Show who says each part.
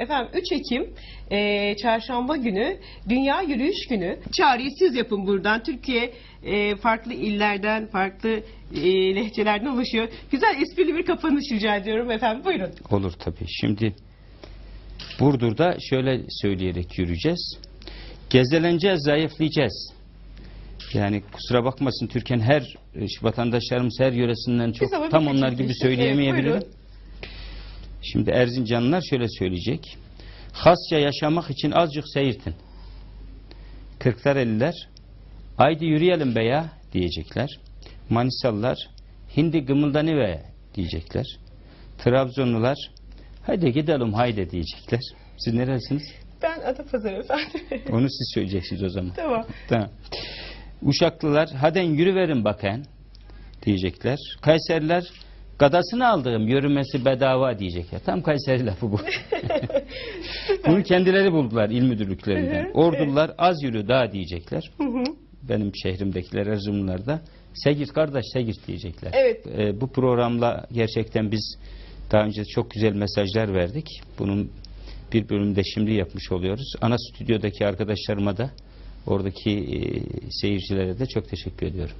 Speaker 1: Efendim 3 Ekim e, çarşamba günü Dünya Yürüyüş Günü. Çağrıyı siz yapın buradan. Türkiye e, farklı illerden, farklı e, lehçelerden oluşuyor. Güzel esprili bir kapanış rica ediyorum efendim. Buyurun.
Speaker 2: Olur tabii. Şimdi Burdur'da şöyle söyleyerek yürüyeceğiz. Gezeleneceğiz, zayıflayacağız. Yani kusura bakmasın Türkiye'nin her e, vatandaşlarımız her yöresinden çok tam onlar gibi
Speaker 1: şey.
Speaker 2: Söyleyemeyebilirim.
Speaker 1: buyurun.
Speaker 2: Şimdi Erzincanlılar şöyle söyleyecek. Hasça yaşamak için azıcık seyirtin. Kırklareliler haydi yürüyelim be ya diyecekler. Manisalılar hindi gımıldanıve diyecekler. Trabzonlular haydi gidelim haydi diyecekler. Siz neresiniz?
Speaker 1: Ben Adapazarı efendim.
Speaker 2: Onu siz söyleyeceksiniz o zaman.
Speaker 1: tamam.
Speaker 2: Tamam. Uşaklılar haden yürüverin bakın diyecekler. Kayseriler gadasını aldığım yürümesi bedava diyecekler. Tam Kayseri lafı bu. Bunu kendileri buldular il müdürlüklerinden. Ordular az yürü daha diyecekler. Benim şehrimdekiler Erzurumlar da Segir kardeş Segir diyecekler.
Speaker 1: Evet.
Speaker 2: Ee, bu programla gerçekten biz daha önce çok güzel mesajlar verdik. Bunun bir bölümde şimdi yapmış oluyoruz. Ana stüdyodaki arkadaşlarıma da oradaki e, seyircilere de çok teşekkür ediyorum.